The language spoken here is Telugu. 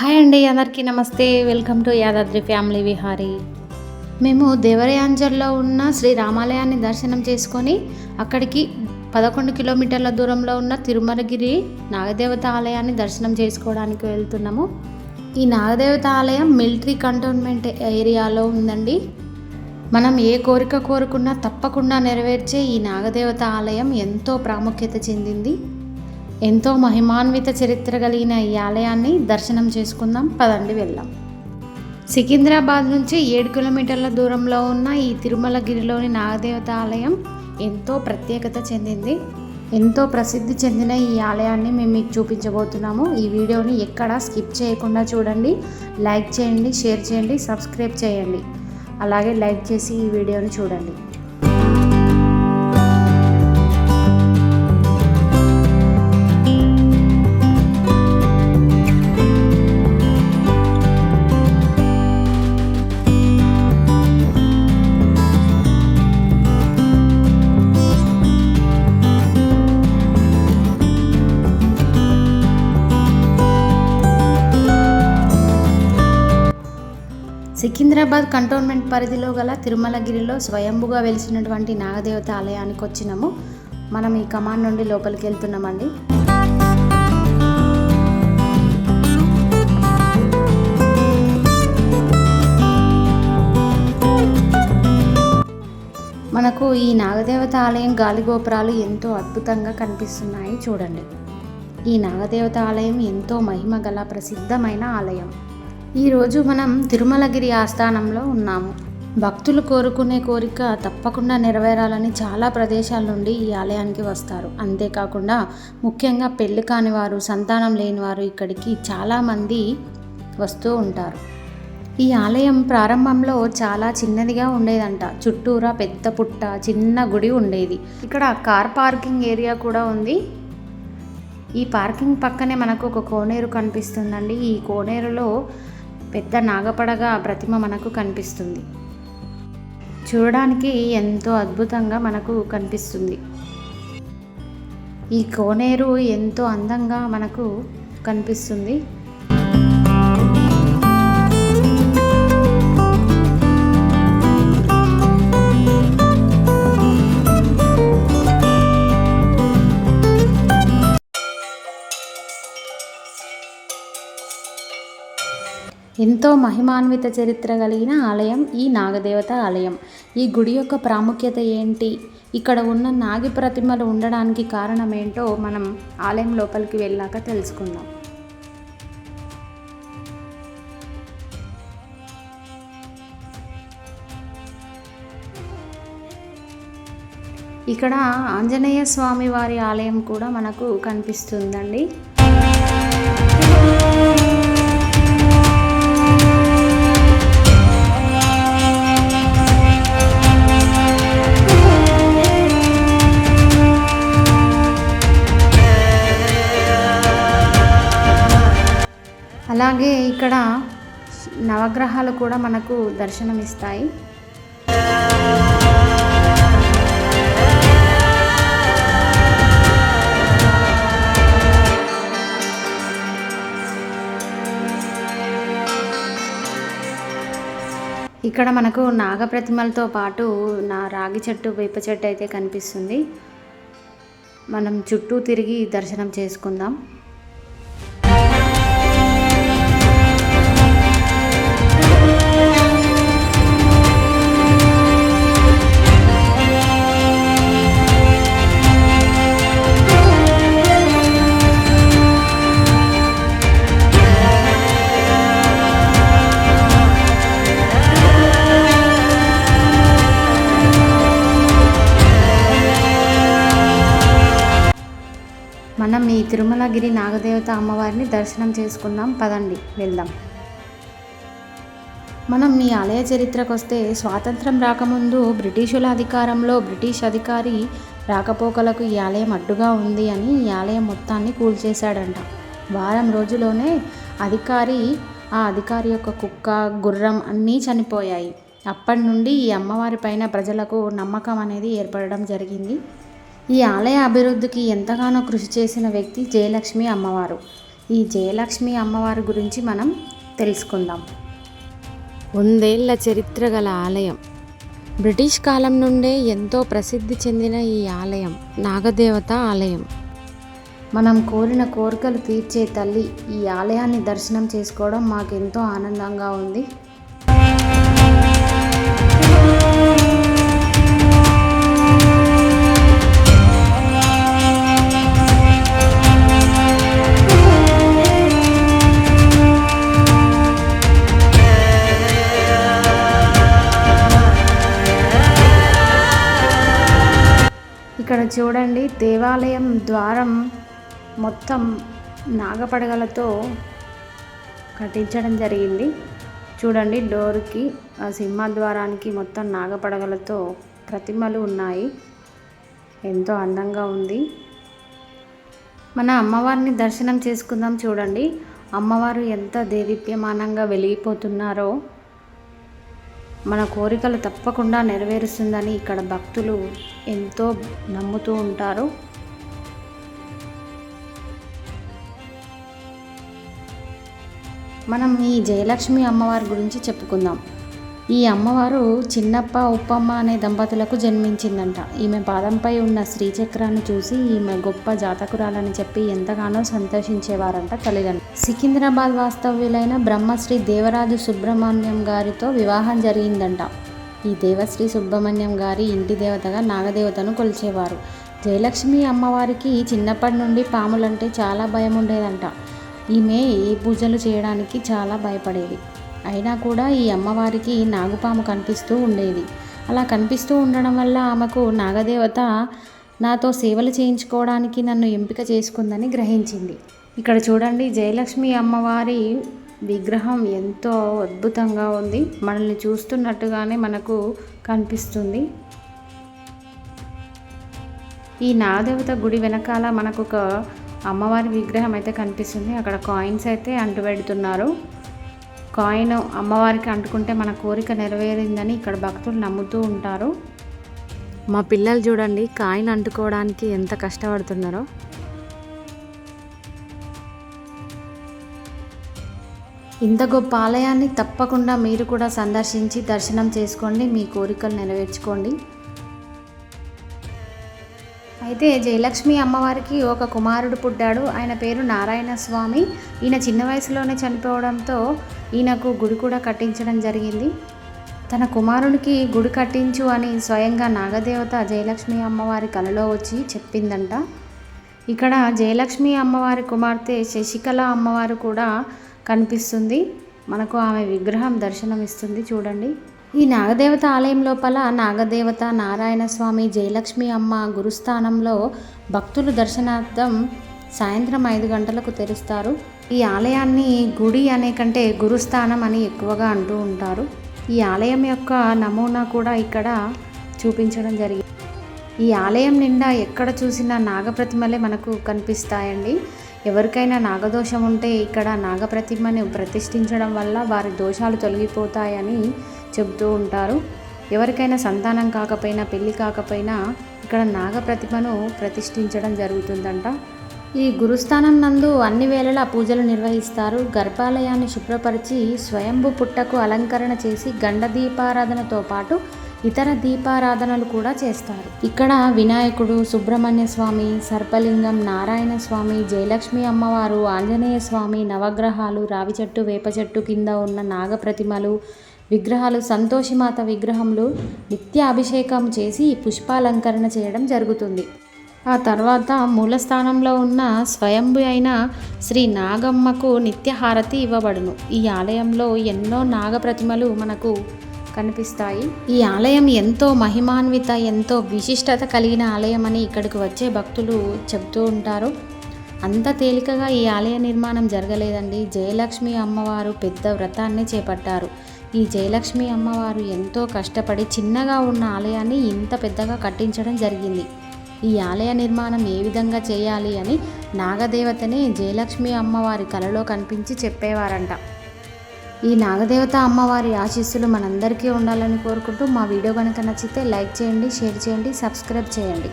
హాయ్ అండి అందరికీ నమస్తే. Welcome to Yadadri family Vihari. మేము దేవరయాంజల్లో ఉన్న శ్రీ రామాలయాన్ని దర్శనం చేసుకొని అక్కడికి పదకొండు కిలోమీటర్ల దూరంలో ఉన్న తిరుమలగిరి నాగదేవత ఆలయాన్ని దర్శనం చేసుకోవడానికి వెళ్తున్నాము. ఈ నాగదేవత ఆలయం మిలిటరీ కంటోన్మెంట్ ఏరియాలో ఉందండి. మనం ఏ కోరిక కోరుకున్నా తప్పకుండా నెరవేర్చే ఈ నాగదేవత ఆలయం ఎంతో ప్రాముఖ్యత చెందింది. ఎంతో మహిమాన్విత చరిత్ర కలిగిన ఈ ఆలయాన్ని దర్శనం చేసుకుందాం. పదండి వెళ్దాం. సికింద్రాబాద్ నుంచి ఏడు కిలోమీటర్ల దూరంలో ఉన్న ఈ తిరుమలగిరిలోని నాగదేవత ఆలయం ఎంతో ప్రత్యేకత చెందింది. ఎంతో ప్రసిద్ధి చెందిన ఈ ఆలయాన్ని మేము మీకు చూపించబోతున్నాము. ఈ వీడియోని ఎక్కడా స్కిప్ చేయకుండా చూడండి. లైక్ చేయండి షేర్ చేయండి సబ్స్క్రైబ్ చేయండి. అలాగే లైక్ చేసి ఈ వీడియోని చూడండి. సికింద్రాబాద్ కంటోన్మెంట్ పరిధిలో గల తిరుమలగిరిలో స్వయంభుగా వెలిసినటువంటి నాగదేవత ఆలయానికి వచ్చినాము. మనం ఈ కమాండ్ నుండి లోపలికి వెళ్తున్నామండి. మనకు ఈ నాగదేవత ఆలయం గాలిగోపురాలు ఎంతో అద్భుతంగా కనిపిస్తున్నాయి చూడండి. ఈ నాగదేవత ఆలయం ఎంతో మహిమ గల ప్రసిద్ధమైన ఆలయం. ఈరోజు మనం తిరుమలగిరి ఆస్థానంలో ఉన్నాము. భక్తులు కోరుకునే కోరిక తప్పకుండా నెరవేరాలని చాలా ప్రదేశాల నుండి ఈ ఆలయానికి వస్తారు. అంతేకాకుండా ముఖ్యంగా పెళ్ళి కాని వారు సంతానం లేని వారు ఇక్కడికి చాలామంది వస్తూ ఉంటారు. ఈ ఆలయం ప్రారంభంలో చాలా చిన్నదిగా ఉండేదంట. చుట్టూరా పెద్ద పుట్ట చిన్న గుడి ఉండేది. ఇక్కడ కార్ పార్కింగ్ ఏరియా కూడా ఉంది. ఈ పార్కింగ్ పక్కనే మనకు ఒక కోనేరు కనిపిస్తుందండి. ఈ కోనేరులో పెద్ద నాగపడగ ప్రతిమ మనకు కనిపిస్తుంది. చూడడానికి ఎంతో అద్భుతంగా మనకు కనిపిస్తుంది. ఈ కోనేరు ఎంతో అందంగా మనకు కనిపిస్తుంది. ఎంతో మహిమాన్విత చరిత్ర కలిగిన ఆలయం ఈ నాగదేవత ఆలయం. ఈ గుడి యొక్క ప్రాముఖ్యత ఏంటి? ఇక్కడ ఉన్న నాగి ప్రతిమలు ఉండడానికి కారణం ఏంటో మనం ఆలయం లోపలికి వెళ్ళాక తెలుసుకుందాం. ఇక్కడ ఆంజనేయ స్వామి వారి ఆలయం కూడా మనకు కనిపిస్తుందండి. అలాగే ఇక్కడ నవగ్రహాలు కూడా మనకు దర్శనమిస్తాయి. ఇక్కడ మనకు నాగప్రతిమలతో పాటు నా రాగి చెట్టు వేప చెట్టు అయితే కనిపిస్తుంది. మనం చుట్టూ తిరిగి దర్శనం చేసుకుందాం. మనం ఈ తిరుమలగిరి నాగదేవత అమ్మవారిని దర్శనం చేసుకుందాం. పదండి వెళ్దాం. మనం మీ ఆలయ చరిత్రకు వస్తే స్వాతంత్రం రాకముందు బ్రిటిషుల అధికారంలో బ్రిటిష్ అధికారి రాకపోకలకు ఈ ఆలయం అడ్డుగా ఉంది అని ఈ ఆలయం మొత్తాన్ని కూల్చేశాడంట. వారం రోజులోనే అధికారి ఆ అధికారి యొక్క కుక్క గుర్రం అన్నీ చనిపోయాయి. అప్పటి నుండి ఈ అమ్మవారి పైన ప్రజలకు నమ్మకం అనేది ఏర్పడడం జరిగింది. ఈ ఆలయ అభివృద్ధికి ఎంతగానో కృషి చేసిన వ్యక్తి జయలక్ష్మి అమ్మవారు. ఈ జయలక్ష్మి అమ్మవారి గురించి మనం తెలుసుకుందాం. వందేళ్ళ చరిత్ర గల ఆలయం. బ్రిటిష్ కాలం నుండే ఎంతో ప్రసిద్ధి చెందిన ఈ ఆలయం నాగదేవత ఆలయం. మనం కోరిన కోరికలు తీర్చే తల్లి ఈ ఆలయాన్ని దర్శనం చేసుకోవడం మాకు ఎంతో ఆనందంగా ఉంది. ఇక్కడ చూడండి దేవాలయం ద్వారం మొత్తం నాగపడగలతో కట్టించడం జరిగింది. చూడండి డోర్కి ఆ సింహద్వారానికి మొత్తం నాగపడగలతో ప్రతిమలు ఉన్నాయి. ఎంతో అందంగా ఉంది. మన అమ్మవారిని దర్శనం చేసుకుందాం చూడండి. అమ్మవారు ఎంత దేదీప్యమానంగా వెలిగిపోతున్నారో. మన కోరికలు తప్పకుండా నెరవేరుస్తుందని ఇక్కడ భక్తులు ఎంతో నమ్ముతూ ఉంటారు. మనం ఈ జయలక్ష్మి అమ్మవారి గురించి చెప్పుకుందాం. ఈ అమ్మవారు చిన్నప్ప ఉప్పమ్మ అనే దంపతులకు జన్మించిందంట. ఈమె పాదంపై ఉన్న శ్రీచక్రాన్ని చూసి ఈమె గొప్ప జాతకురాలని చెప్పి ఎంతగానో సంతోషించేవారంట తల్లిదండ్రులు. సికింద్రాబాద్ వాస్తవ్యులైన బ్రహ్మశ్రీ దేవరాజు సుబ్రహ్మణ్యం గారితో వివాహం జరిగిందంట. ఈ దేవశ్రీ సుబ్రహ్మణ్యం గారి ఇంటి దేవతగా నాగదేవతను కొలిచేవారు. జయలక్ష్మి అమ్మవారికి చిన్నప్పటి నుండి పాములంటే చాలా భయం ఉండేదంట ఈమె ఏ పూజలు చేయడానికి చాలా భయపడేది. అయినా కూడా ఈ అమ్మవారికి నాగుపాము కనిపిస్తూ ఉండేది. అలా కనిపిస్తూ ఉండడం వల్ల ఆమెకు నాగదేవత నాతో సేవలు చేయించుకోవడానికి నన్ను ఎంపిక చేసుకుందని గ్రహించింది. ఇక్కడ చూడండి జయలక్ష్మి అమ్మవారి విగ్రహం ఎంతో అద్భుతంగా ఉంది. మనల్ని చూస్తున్నట్టుగానే మనకు కనిపిస్తుంది. ఈ నాగదేవత గుడి వెనకాల మనకు ఒక అమ్మవారి విగ్రహం అయితే కనిపిస్తుంది. అక్కడ కాయిన్స్ అయితే అంటుపెడుతున్నారు కాయిన్ అమ్మవారికి అంటుకుంటే మన కోరిక నెరవేరిందని ఇక్కడ భక్తులు నమ్ముతూ ఉంటారు. మా పిల్లలు చూడండి కాయిన్ అంటుకోవడానికి ఎంత కష్టపడుతున్నారో. ఇంత గొప్ప ఆలయాన్ని తప్పకుండా మీరు కూడా సందర్శించి దర్శనం చేసుకోండి మీ కోరికలు నెరవేర్చుకోండి. అయితే జయలక్ష్మి అమ్మవారికి ఒక కుమారుడు పుట్టాడు. ఆయన పేరు నారాయణ స్వామి. ఈయన చిన్న వయసులోనే చనిపోవడంతో ఈయనకు గుడి కూడా కట్టించడం జరిగింది. తన కుమారునికి గుడి కట్టించు అని స్వయంగా నాగదేవత జయలక్ష్మి అమ్మవారి కలలో వచ్చి చెప్పిందంట. ఇక్కడ జయలక్ష్మి అమ్మవారి కుమార్తె శశికళ అమ్మవారు కూడా కనిపిస్తుంది. మనకు ఆమె విగ్రహం దర్శనమిస్తుంది చూడండి. ఈ నాగదేవత ఆలయం లోపల నాగదేవత నారాయణ స్వామి జయలక్ష్మి అమ్మ గురుస్థానంలో భక్తులు దర్శనార్థం సాయంత్రం ఐదు గంటలకు తెరుస్తారు. ఈ ఆలయాన్ని గుడి అనే కంటే గురుస్థానం అని ఎక్కువగా అంటూ ఉంటారు. ఈ ఆలయం యొక్క నమూనా కూడా ఇక్కడ చూపించడం జరిగింది ఈ ఆలయం నిండా ఎక్కడ చూసినా నాగప్రతిమలే మనకు కనిపిస్తాయండి. ఎవరికైనా నాగదోషం ఉంటే ఇక్కడ నాగప్రతిమను ప్రతిష్ఠించడం వల్ల వారి దోషాలు తొలగిపోతాయని చెబుతూ ఉంటారు. ఎవరికైనా సంతానం కాకపోయినా పెళ్ళి కాకపోయినా ఇక్కడ నాగప్రతిమను ప్రతిష్ఠించడం జరుగుతుందంట. ఈ గురుస్థానం నందు అన్ని వేళలా పూజలు నిర్వహిస్తారు. గర్భాలయాన్ని శుభ్రపరిచి స్వయంభు పుట్టకు అలంకరణ చేసి గండ దీపారాధనతో పాటు ఇతర దీపారాధనలు కూడా చేస్తారు. ఇక్కడ వినాయకుడు సుబ్రహ్మణ్య స్వామి సర్పలింగం నారాయణ స్వామి జయలక్ష్మి అమ్మవారు ఆంజనేయ స్వామి నవగ్రహాలు రావి చెట్టు వేప చెట్టు కింద ఉన్న నాగప్రతిమలు విగ్రహాలు సంతోషిమాత విగ్రహంలో నిత్య అభిషేకం చేసి పుష్పాలంకరణ చేయడం జరుగుతుంది. ఆ తర్వాత మూలస్థానంలో ఉన్న స్వయంభు అయిన శ్రీ నాగమ్మకు నిత్యహారతి ఇవ్వబడును. ఈ ఆలయంలో ఎన్నో నాగ ప్రతిమలు మనకు కనిపిస్తాయి. ఈ ఆలయం ఎంతో మహిమాన్విత ఎంతో విశిష్టత కలిగిన ఆలయం అని ఇక్కడికి వచ్చే భక్తులు చెబుతూ ఉంటారు. అంత తేలికగా ఈ ఆలయ నిర్మాణం జరగలేదండి. జయలక్ష్మి అమ్మవారు పెద్ద వ్రతాన్ని చేపట్టారు. ఈ జయలక్ష్మి అమ్మవారు ఎంతో కష్టపడి చిన్నగా ఉన్న ఆలయాన్ని ఇంత పెద్దగా కట్టించడం జరిగింది. ఈ ఆలయ నిర్మాణం ఏ విధంగా చేయాలి అని నాగదేవతనే జయలక్ష్మి అమ్మవారి కలలో కనిపించి చెప్పేవారంట. ఈ నాగదేవత అమ్మవారి ఆశీస్సులు మనందరికీ ఉండాలని కోరుకుంటూ మా వీడియో కనుక నచ్చితే లైక్ చేయండి షేర్ చేయండి సబ్స్క్రైబ్ చేయండి.